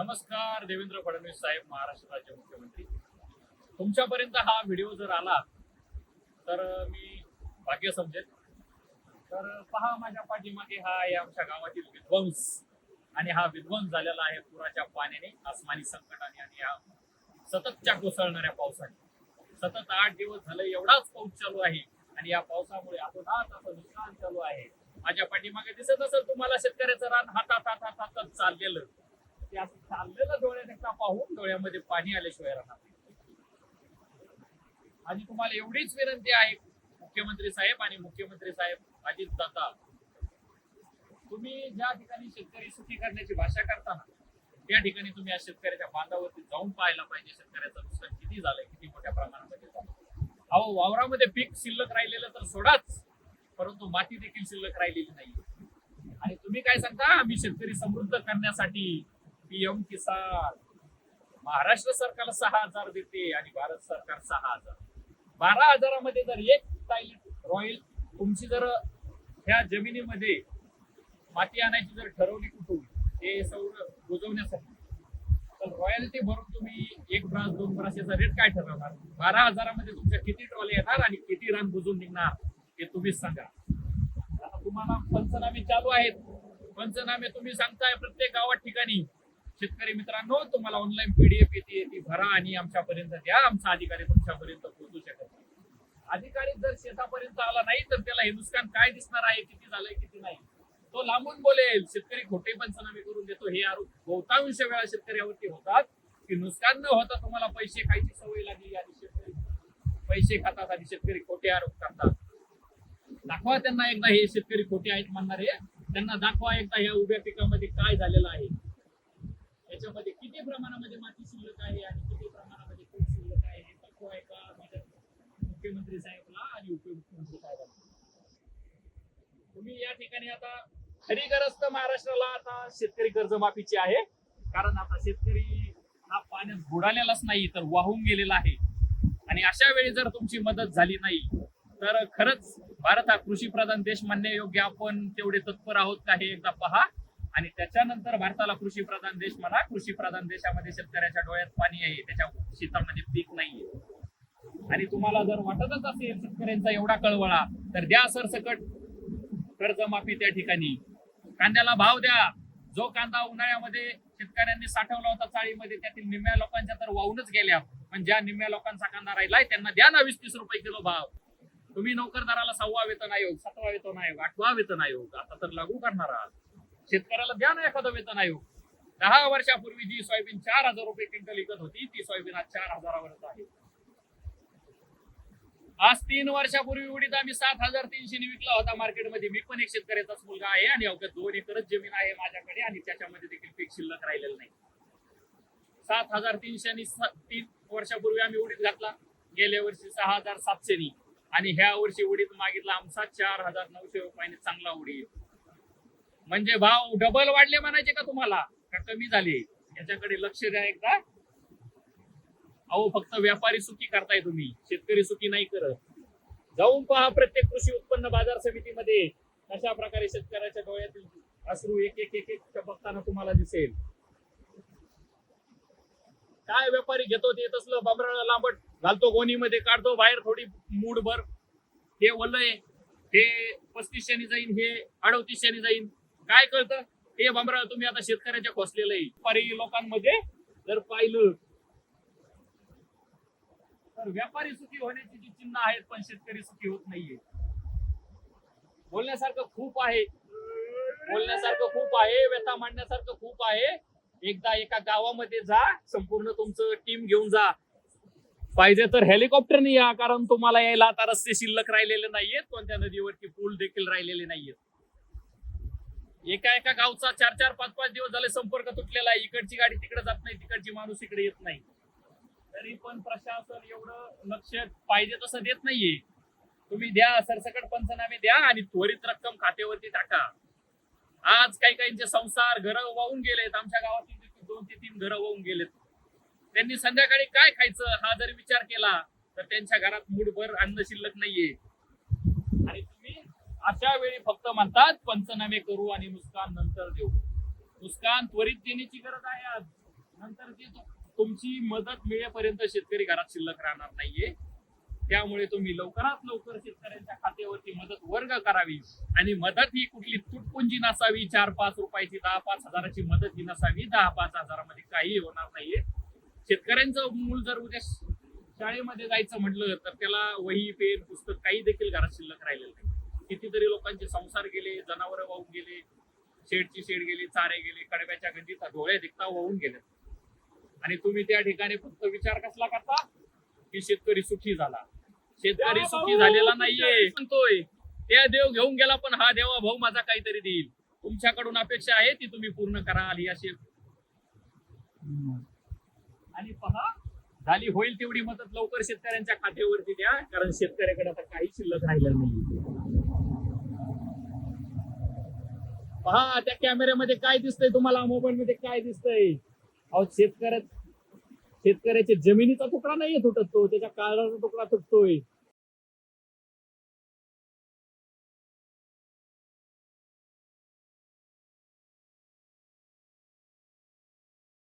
नमस्कार देवेंद्र फडणवीस साहेब महाराष्ट्र राज्य मुख्यमंत्री. तुमच्यापर्यंत हा व्हिडिओ जर आला तर मी भाग्य समजेल. तर पहा माझ्या पाठीमागे हा आहे आमच्या गावातील विध्वंस आणि हा विध्वंस झालेला आहे पुराच्या पाण्याने आसमानी संकटाने आणि या सततच्या कोसळणाऱ्या पावसाने. सतत आठ दिवस झालं एवढाच पाऊस चालू आहे आणि या पावसामुळे अतोनात असं नुकसान चालू आहे. माझ्या पाठीमागे दिसत असेल तुम्हाला शेतकऱ्याचं रान हातात हातात हातात चाललेलं. ते असं चाललेलं पाहून डोळ्यामध्ये पाणी आल्याशिवाय राहणार आणि तुम्हाला एवढीच विनंती आहे मुख्यमंत्री साहेब आणि मुख्यमंत्री साहेब अजित दादा तुम्ही ज्या ठिकाणी शेतकरी सुखी करण्याची भाषा करताना त्या ठिकाणी तुम्ही या शेतकऱ्याच्या बांधावरती जाऊन पाहायला पाहिजे. शेतकऱ्याचं नुकसान किती झालंय किती मोठ्या प्रमाणामध्ये झालं अहो वावरामध्ये पीक शिल्लक राहिलेलं तर सोडाच परंतु माती देखील शिल्लक राहिलेली नाही आणि तुम्ही काय सांगता आम्ही शेतकरी समृद्ध करण्यासाठी पीएम किसान. महाराष्ट्र सरकारला सहा हजार देते आणि भारत सरकार सहा हजार. बारा हजारामध्ये जर एक टाईल रॉयल तुमची जर ह्या जमिनीमध्ये माती आणायची जर ठरवली कुठून ते सौर बुजवण्यासाठी तर रॉयल्टी भरून तुम्ही एक ब्रास दोन ब्रास याचा रेट काय ठरवणार? बारा हजारामध्ये तुमच्या किती ट्रॉले येणार आणि किती रन बुजून निघणार हे तुम्हीच सांगा. आता तुम्हाला पंचनामे चालू आहेत. पंचनामे तुम्ही सांगताय प्रत्येक गावात ठिकाणी. शेतकरी मित्रांनो तुम्हाला ऑनलाईन पीडीएफ येते ती भरा आणि आमच्यापर्यंत द्या. आमचा अधिकारी तुमच्यापर्यंत पोहोचू शकत नाही. अधिकारी जर शेतापर्यंत आला नाही तर त्याला हे नुकसान काय दिसणार आहे किती झालंय किती नाही? तो लांबून बोलेल. शेतकरी खोटे पंचनामे करून देतो. हे आरोप बहुतांश वेळा शेतकऱ्यावरती होतात. की नुकसान न होता तुम्हाला पैसे खायची सवय लागली आणि शेतकरी पैसे खातात आणि शेतकरी खोटे आरोप करतात. दाखवा त्यांना एकदा हे शेतकरी खोटे आहेत म्हणणारे. त्यांना दाखवा एकदा ह्या उभ्या पिकामध्ये काय झालेलं आहे. त्याच्यामध्ये किती प्रमाणामध्ये माती शिल्लक आहे आणि किती प्रमाणामध्ये पीक शिल्लक आहे हे तत्व आहे का? माझ्या मुख्यमंत्री साहेबला आणि उपमुख्यमंत्री साहेबांना. तुम्ही या ठिकाणी आता खरी गरज तर महाराष्ट्राला आता शेतकरी कर्जमाफीची आहे. कारण आता शेतकरी हा पाण्यात बुडालेलाच नाही तर वाहून गेलेला आहे. आणि अशा वेळी जर तुमची मदत झाली नाही तर खरंच भारत हा कृषी प्रधान देश म्हणण्यायोग्य आपण तेवढे तत्पर आहोत का हे एकदा पहा. आणि त्याच्यानंतर भारताला कृषी प्रधान देश म्हणा कृषी प्रधान देशामध्ये शेतकऱ्याच्या डोळ्यात पाणी आहे त्याच्या शेतामध्ये पीक नाहीये. आणि तुम्हाला जर वाटतच असेल शेतकऱ्यांचा एवढा कळवळा तर द्या सरसकट कर्जमाफी त्या ठिकाणी. कांद्याला भाव द्या. जो कांदा उन्हाळ्यामध्ये शेतकऱ्यांनी साठवला होता चाळीमध्ये त्यातील निम्म्या लोकांच्या तर वाहूनच गेल्या. पण ज्या निम्म्या लोकांचा कांदा राहिलाय त्यांना द्या ना वीस तीस रुपये किलो भाव. तुम्ही नोकरदाराला सहावा वेतन आयोग सातवा वेतन आयोग आठवा वेतन आयोग आता तर लागू करणार आहात. शेतकऱ्याला द्या ना एखादं वेतन आयोग. दहा वर्षापूर्वी जी सोयाबीन चार हजार रुपये क्विंटल विकत होती ती सोयाबीन आज चार हजारावरच आहे. आज तीन वर्षापूर्वी उडीद आम्ही सात हजार तीनशे विकला होता मार्केटमध्ये. मी पण एक शेतकऱ्याचाच मुलगा आहे आणि अवघ्या दोन एकरच जमीन आहे माझ्याकडे आणि त्याच्यामध्ये देखील पीक शिल्लक राहिलेलं नाही. सात हजार तीनशे आणि तीन वर्षापूर्वी आम्ही उडीद घातला. गेल्या वर्षी सहा हजार सातशे आणि ह्या वर्षी उडीद मागितला आमचा चार हजार नऊशे रुपयाने चांगला उडीद. म्हणजे भाव डबल वाढले म्हणायचे का तुम्हाला? का कमी झाले? याच्याकडे लक्ष द्या एकदा. अहो फक्त व्यापारी सुखी करताय तुम्ही. शेतकरी सुखी नाही करत. जाऊन पहा प्रत्येक कृषी उत्पन्न बाजार समितीमध्ये कशा प्रकारे शेतकऱ्याच्या डोळ्यातील अश्रू एक एक एक एक बघताना तुम्हाला दिसेल. काय व्यापारी घेतो ते तसलं बमराळ लांबट घालतो गोणीमध्ये काढतो बाहेर थोडी मूड भर हे वलय हे पस्तीसशेनी जाईन हे अडवतीसशेनी जाईन. काय कळतं? हे बमराळ तुम्ही आता शेतकऱ्याच्या खोसलेलं आहे. व्यापारी लोकांमध्ये जर पाहिलं तर व्यापारी सुखी होण्याची जी चिन्ह आहेत पण शेतकरी सुखी होत नाहीये. बोलण्यासारखं खूप आहे. बोलण्यासारखं खूप आहे व्यथा मांडण्यासारखं खूप आहे. एकदा एका गावामध्ये जा संपूर्ण तुमचं टीम घेऊन जा. पाहिजे तर हेलिकॉप्टरने या कारण तुम्हाला यायला आता रस्ते शिल्लक राहिलेले नाहीयेत कोणत्या नदीवरती पूल देखील राहिलेले नाहीयेत. एका एका गावचा चार चार पाच पाच दिवस झाले संपर्क तुटलेला आहे. इकडची गाडी तिकडे जात नाही तिकडची माणूस इकडे येत नाही. तरी पण प्रशासन एवढं लक्ष पाहिजे तसं देत नाहीये. तुम्ही द्या सरसकट पंचनामे द्या आणि त्वरित रक्कम खात्यावरती टाका. आज काही काहींचे संसार घरं वाहून गेलेत. आमच्या गावातील दोन ते तीन घरं वाहून गेलेत. त्यांनी संध्याकाळी काय खायचं हा जर विचार केला तर त्यांच्या घरात मूडभर अन्न शिल्लक नाहीये. अशा वेळी फक्त म्हणतात पंचनामे करू आणि नुकसान नंतर देऊ. नुकसान त्वरित देण्याची गरज आहे आज. नंतर ती तुमची मदत मिळेपर्यंत शेतकरी घरात शिल्लक राहणार नाहीये. त्यामुळे तुम्ही लवकरात लवकर शेतकऱ्यांच्या खात्यावरती मदत वर्ग करावी. आणि मदत ही कुठली तुटपुंजी नसावी चार पाच रुपयाची दहा पाच हजाराची मदत ही नसावी दहा पाच हजारामध्ये काही होणार नाहीये. शेतकऱ्यांचं मूल जर उद्या शाळेमध्ये जायचं म्हटलं तर त्याला वही पेन पुस्तक काही देखील घरात शिल्लक राहिलेलं नाही. कितीतरी लोकांचे संसार गेले जनावरं वाहून गेले शेडची शेड गेली चारे गेले कडव्याच्या गंजीत डोळे दिखता वाहून गेले. आणि तुम्ही त्या ठिकाणी फक्त विचार कसला करता? की शेतकरी सुखी झाला. शेतकरी सुखी झालेला नाहीये. म्हणतोय त्या देव घेऊन गेला पण हा देवा भाऊ माझा काहीतरी देईल. तुमच्याकडून अपेक्षा आहे ती तुम्ही पूर्ण कराल ही अशी आणि पहा झाली होईल तेवढी मदत लवकर शेतकऱ्यांच्या खात्यावरती द्या कारण शेतकऱ्याकडे आता काही शिल्लक राहिलं नाही पहा त्या कॅमेऱ्यामध्ये काय दिसतंय तुम्हाला? मोबाईल मध्ये काय दिसतंय? अहो शेतकऱ्या शेतकऱ्याच्या जमिनीचा तुकडा नाहीये तुटत तो. त्याच्या काळाचा तुकडा तुटतोय.